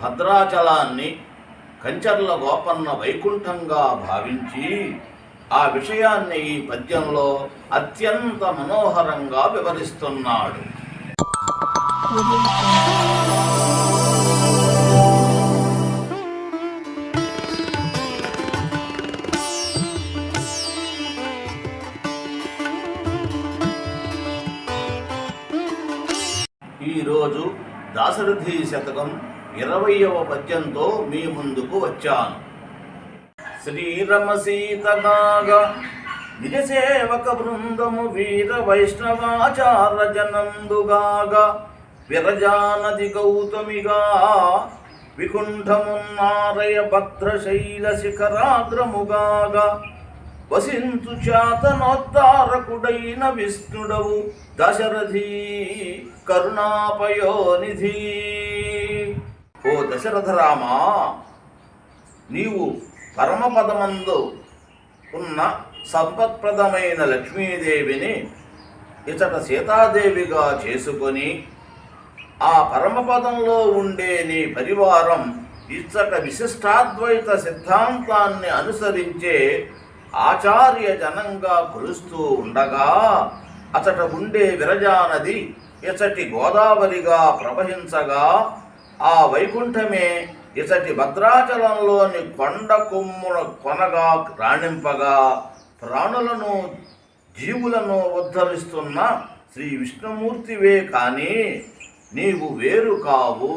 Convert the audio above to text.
భద్రాచలాన్ని కంచర్ల గోపన్న వైకుంఠంగా భావించి ఆ విషయాన్ని ఈ పద్యంలో అత్యంత మనోహరంగా వివరిస్తున్నాడు. ఈరోజు దాశరథి శతకం ఇరవయవ పద్యంతో మీ ముందుకు వచ్చాను. శ్రీరమ సీతగాగా నిజసేవక బృందము వీర వైష్ణవాచార జనందుగాగా విరజానది గౌతమిగా వికుంఠమున్నారయ భద్రశైల శిఖరాగ్రముగాగా వసింతు చేతనోత్తారకుడైన విష్ణుడవు దశరథీ కరుణాపయోనిధీ. దశరథరామా నీవు పరమపదమందు ఉన్న సంపత్ప్రదమైన లక్ష్మీదేవిని ఇచట సీతాదేవిగా చేసుకొని ఆ పరమపదంలో ఉండే నీ పరివారం ఇచ్చట విశిష్టాద్వైత సిద్ధాంతాన్ని అనుసరించే ఆచార్య జనంగా కొలుస్తూ ఉండగా అచట ఉండే విరజానది ఇచటి గోదావరిగా ప్రవహించగా ఆ వైకుంఠమే ఇతటి భద్రాచలంలోని కొండ కొమ్మున కొనగా రాణింపగా ప్రాణులను జీవులను ఉద్ధరిస్తున్న శ్రీ విష్ణుమూర్తివే కానీ నీవు వేరు కావు.